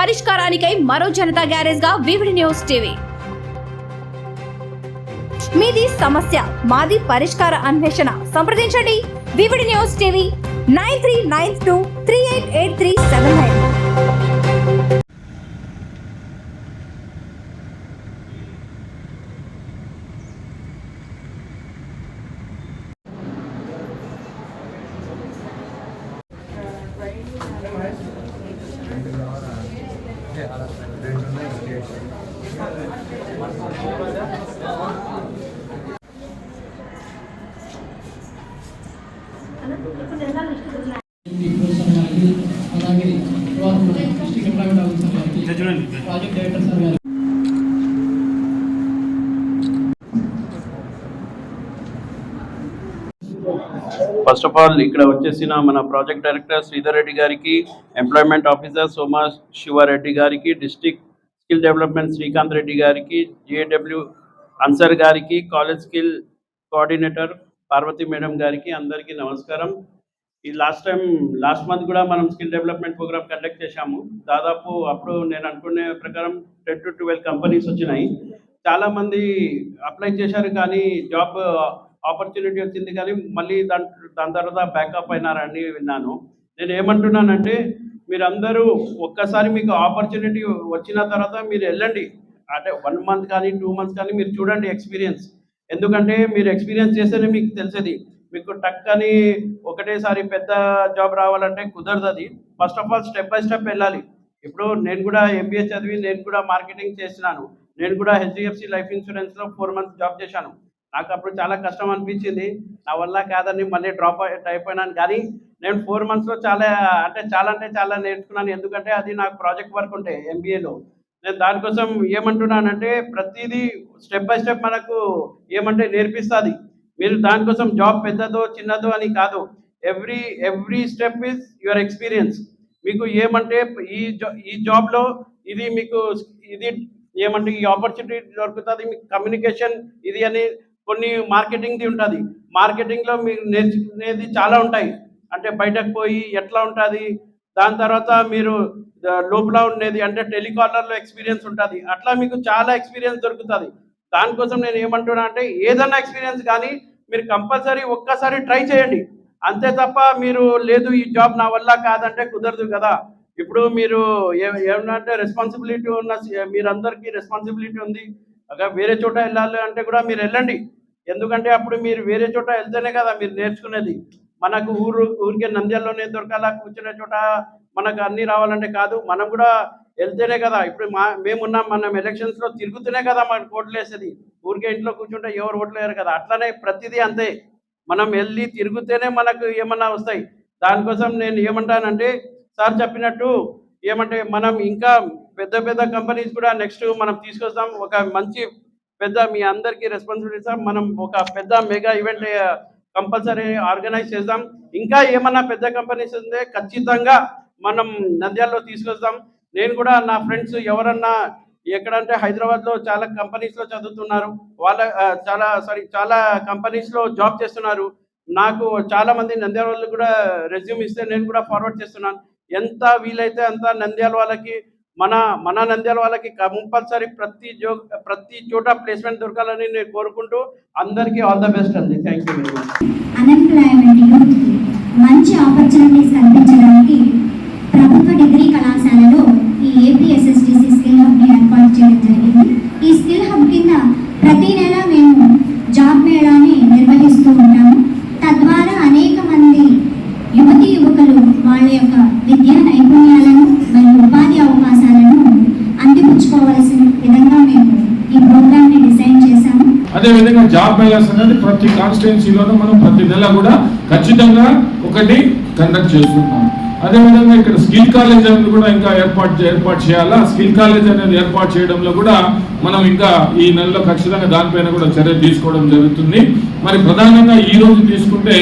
పరిష్కారానికై మరో జనతా గ్యారేజ్గా VVD news TV. మీది సమస్య మాది పరిష్కార అన్వేషణ. సంప్రదించండి. VVD news TV nine three nine two three eight eight three seven nine. అలాగే డిస్ట్రిక్ట్ ఆఫీసర్ గారికి ప్రాజెక్ట్ డైరెక్టర్ సార్ గారికి ఫస్ట్ ఆఫ్ ఆల్ ఇక్కడ వచ్చేసిన మన ప్రాజెక్ట్ డైరెక్టర్ శ్రీధర్ రెడ్డి గారికి ఎంప్లాయ్మెంట్ ఆఫీసర్ సోమా శివారెడ్డి గారికి district skill development Srikanth Reddy గారికి జిఏడబ్ల్యూ అన్సర్ గారికి college skill coordinator Parvathi madam గారికి అందరికీ నమస్కారం. ఈ లాస్ట్ టైం లాస్ట్ మంత్ కూడా మనం స్కిల్ డెవలప్మెంట్ ప్రోగ్రామ్ కండక్ట్ చేశాము. దాదాపు అప్పుడు నేను అనుకునే ప్రకారం టెన్ టు ట్వెల్వ్ కంపెనీస్ వచ్చినాయి. చాలా మంది అప్లై చేశారు కానీ జాబ్ ఆపర్చునిటీ వచ్చింది కానీ మళ్ళీ దాని దాని తర్వాత బ్యాకప్ అయినారని విన్నాను. నేను ఏమంటున్నానంటే మీరందరూ ఒక్కసారి మీకు ఆపర్చునిటీ వచ్చిన తర్వాత మీరు వెళ్ళండి. అంటే వన్ మంత్ కానీ టూ మంత్స్ కానీ మీరు చూడండి ఎక్స్పీరియన్స్ ఎందుకంటే మీరు ఎక్స్పీరియన్స్ చేస్తేనే మీకు తెలిసేది. మీకు టక్ అని ఒకటేసారి పెద్ద జాబ్ రావాలంటే కుదరదు అది first of all step by step వెళ్ళాలి. ఇప్పుడు నేను కూడా ఎంబీఏ చదివి నేను కూడా మార్కెటింగ్ చేసినాను నేను కూడా హెచ్డిఎఫ్సి లైఫ్ ఇన్సూరెన్స్లో ఫోర్ మంత్స్ జాబ్ చేశాను. నాకు అప్పుడు చాలా కష్టం అనిపించింది. నా వల్ల కాదని మళ్ళీ డ్రాప్ అయిపోయినాను కానీ నేను ఫోర్ మంత్స్లో చాలా అంటే చాలా అంటే చాలా నేర్చుకున్నాను. ఎందుకంటే అది నాకు ప్రాజెక్ట్ వర్క్ ఉంటే ఎంబీఏలో నేను దానికోసం ఏమంటున్నానంటే ప్రతిదీ స్టెప్ బై స్టెప్ మనకు ఏమంటే నేర్పిస్తుంది. మీరు దానికోసం జాబ్ పెద్దదో చిన్నదో అని కాదు. Every every step is your experience మీకు ఏమంటే ఈ జా ఈ జాబ్లో ఇది మీకు ఇది ఏమంటే ఈ ఆపర్చునిటీ దొరుకుతుంది మీకు కమ్యూనికేషన్ ఇది అని కొన్ని మార్కెటింగ్ది ఉంటుంది. మార్కెటింగ్లో మీరు నేర్చుకునేది చాలా ఉంటాయి. అంటే బయటకు పోయి ఎట్లా ఉంటుంది? దాని తర్వాత మీరు లోపల ఉండేది అంటే టెలికాలర్లో ఎక్స్పీరియన్స్ ఉంటుంది. అట్లా మీకు చాలా ఎక్స్పీరియన్స్ దొరుకుతుంది. దానికోసం నేను ఏమంటున్నా అంటే ఏదైనా ఎక్స్పీరియన్స్ కానీ మీరు కంపల్సరీ ఒక్కసారి ట్రై చేయండి. అంతే తప్ప మీరు లేదు ఈ జాబ్ నా వల్ల కాదంటే కుదరదు కదా. ఇప్పుడు మీరు ఏ- రెస్పాన్సిబిలిటీ ఉన్న మీరందరికీ రెస్పాన్సిబిలిటీ ఉంది. వేరే చోట వెళ్ళాలి అంటే కూడా మీరు వెళ్ళండి. ఎందుకంటే అప్పుడు మీరు వేరే చోట వెళ్తేనే కదా మీరు నేర్చుకునేది. మనకు ఊరు ఊరికే నంద్యాలలోనే దొరకాల? కూర్చునే చోట మనకు అన్ని రావాలంటే కాదు. మనం కూడా వెళ్తేనే కదా. ఇప్పుడు మా మేమున్నాం మనం ఎలక్షన్స్లో తిరుగుతూనే కదా మనకు ఓట్లు వేసేది. ఊరికే ఇంట్లో కూర్చుంటే ఎవరు ఓట్లు వేయరు కదా. అట్లనే ప్రతిదీ అంతే. మనం వెళ్ళి తిరుగుతేనే మనకు ఏమన్నా వస్తాయి. దానికోసం నేను ఏమంటానంటే సార్ చెప్పినట్టు ఏమంటే మనం ఇంకా పెద్ద పెద్ద కంపెనీస్ కూడా నెక్స్ట్ మనం తీసుకొస్తాం. ఒక మంచి పెద్ద మీ అందరికీ రెస్పాన్సిబిలిటీ సార్ మనం ఒక పెద్ద మెగా ఈవెంట్ కంపల్సరీ ఆర్గనైజ్ చేద్దాం. ఇంకా ఏమన్నా పెద్ద కంపెనీస్ ఉంటే ఖచ్చితంగా మనం నంద్యాలలో తీసుకొస్తాం. నేను కూడా నా ఫ్రెండ్స్ ఎవరన్నా ఎక్కడంటే హైదరాబాద్లో చాలా కంపెనీస్లో చదువుతున్నారు. వాళ్ళ చాలా సారీ చాలా కంపెనీస్లో జాబ్ చేస్తున్నారు. నాకు చాలామంది నంద్యాల వాళ్ళు కూడా రెజ్యూమ్ ఇస్తే నేను కూడా ఫార్వర్డ్ చేస్తున్నాను. ఎంత వీలైతే అంత నంద్యాల వాళ్ళకి మన మన నంద్యాల వాళ్ళకి కంపల్సరీ ప్రతి జో ప్రతి చోట ప్లేస్మెంట్ దొరకాలని నేను కోరుకుంటూ అందరికీ ఆల్ ద బెస్ట్ అండి. Thank you very much unemployment మంచి ఆపర్చునిటీస్ కల్పించడానికి ప్రభుత్వ డిగ్రీ కళాశాలలో ఈ ఏపీఎస్ఎస్డిసి స్కిల్ హబ్ని ఏర్పాటు చేయడం జరిగింది. ఈ స్కిల్ హబ్ కింద ప్రతి నెల మేము జాబ్ మేళాని నిర్వహిస్తూ ఉంటాం తద్వారా అనేక మంది యువతి యువకులు వాళ్ళ యొక్క విద్యా నైపుణ్యాలను మరియు ఉపాధి అవకాశాలను అందిపుచ్చుకోవలసిన విధంగా మేము ఈ ప్రోగ్రామ్ని డిజైన్ చేశాము అదేవిధంగా జాబ్ మేళాస్ అనేది ప్రతి కాన్స్టిట్యున్సీలోనూ మనం ప్రతి నెల కూడా ఖచ్చితంగా ఒకటి కండక్ట్ చేస్తున్నాం. అదేవిధంగా ఇక్కడ స్కిల్ కాలేజ్ అనేది కూడా ఇంకా ఏర్పాటు ఏర్పాటు చేయాలా? స్కిల్ కాలేజ్ అనేది ఏర్పాటు చేయడంలో కూడా మనం ఇంకా ఈ నెలలో ఖచ్చితంగా దానిపైన కూడా చర్య తీసుకోవడం జరుగుతుంది. మరి ప్రధానంగా ఈ రోజు తీసుకుంటే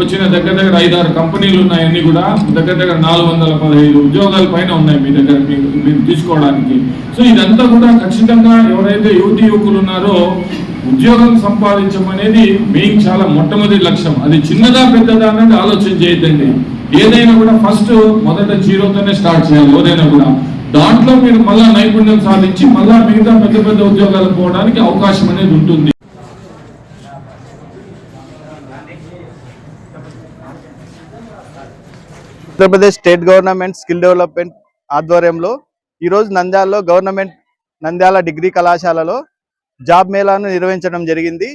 వచ్చిన దగ్గర దగ్గర ఐదారు కంపెనీలు ఉన్నాయి అన్ని కూడా దగ్గర దగ్గర నాలుగు వందల పదహైదు ఉద్యోగాల పైన ఉన్నాయి మీ దగ్గర మీకు మీరు తీసుకోవడానికి. సో ఇదంతా కూడా ఖచ్చితంగా ఎవరైతే యువతి యువకులు ఉన్నారో ఉద్యోగం సంపాదించడం అనేది మెయిన్ చాలా మొట్టమొదటి లక్ష్యం. అది చిన్నదా పెద్దదా అనేది ఆలోచన చేయొద్దండి. ఏదైనా కూడా ఫస్ట్ మొదట జీరోతోనే స్టార్ట్ చేయాలి ఏదైనా కూడా. దాంట్లో మీరు మళ్ళా నైపుణ్యం సాధించి మళ్ళా మిగతా పెద్ద పెద్ద ఉద్యోగాలు పోవడానికి అవకాశం అనేది ఉంటుంది. Andhra Pradesh state government skill development ఆధ్వర్యంలో ఈరోజు నంద్యాలలో గవర్నమెంట్ నంద్యాల డిగ్రీ కళాశాలలో జాబ్ మేళాను నిర్వహించడం జరిగింది.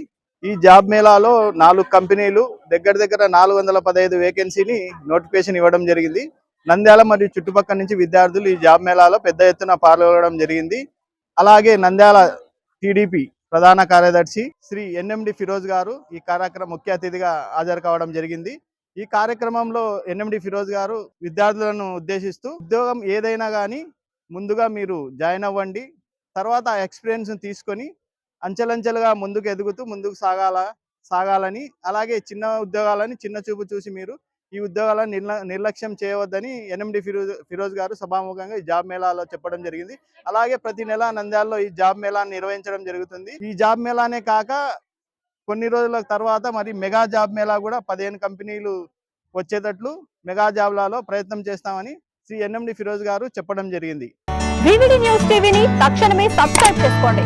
ఈ జాబ్ మేళాలో నాలుగు కంపెనీలు దగ్గర దగ్గర నాలుగు వందల పదహైదు వేకెన్సీని నోటిఫికేషన్ ఇవ్వడం జరిగింది. నంద్యాల మరియు చుట్టుపక్కల నుంచి విద్యార్థులు ఈ జాబ్ మేళాలో పెద్ద ఎత్తున పాల్గొనడం జరిగింది. అలాగే నంద్యాల టీడీపీ ప్రధాన కార్యదర్శి శ్రీ ఎన్ఎండి ఫిరోజ్ గారు ఈ కార్యక్రమం ముఖ్య అతిథిగా హాజరు కావడం జరిగింది. ఈ కార్యక్రమంలో ఎన్ఎండి ఫిరోజ్ గారు విద్యార్థులను ఉద్దేశిస్తూ ఉద్యోగం ఏదైనా కానీ ముందుగా మీరు జాయిన్ అవ్వండి తర్వాత ఆ ఎక్స్పీరియన్స్ తీసుకొని అంచెలంచెలుగా ముందుకు ఎదుగుతూ ముందుకు సాగాల సాగాలని అలాగే చిన్న ఉద్యోగాలని చిన్న చూపు చూసి మీరు ఈ ఉద్యోగాలను నిర్ల నిర్లక్ష్యం చేయవద్దని ఎన్ఎండి ఫిరోజ్ ఫిరోజ్ గారు సభాముఖంగా ఈ జాబ్ మేళాలో చెప్పడం జరిగింది. అలాగే ప్రతి నెల నంద్యాలలో ఈ జాబ్ మేళాన్ని నిర్వహించడం జరుగుతుంది. ఈ జాబ్ మేళానే కాక కొన్ని రోజుల తర్వాత మరి మెగా జాబ్ మేళా కూడా పదిహేను కంపెనీలు వచ్చేటట్లు మెగా జాబ్లలో ప్రయత్నం చేస్తామని శ్రీ ఎన్ఎండి ఫిరోజ్ గారు చెప్పడం జరిగింది. న్యూస్ టీవీని తక్షణమే సబ్స్క్రైబ్ చేసుకోండి.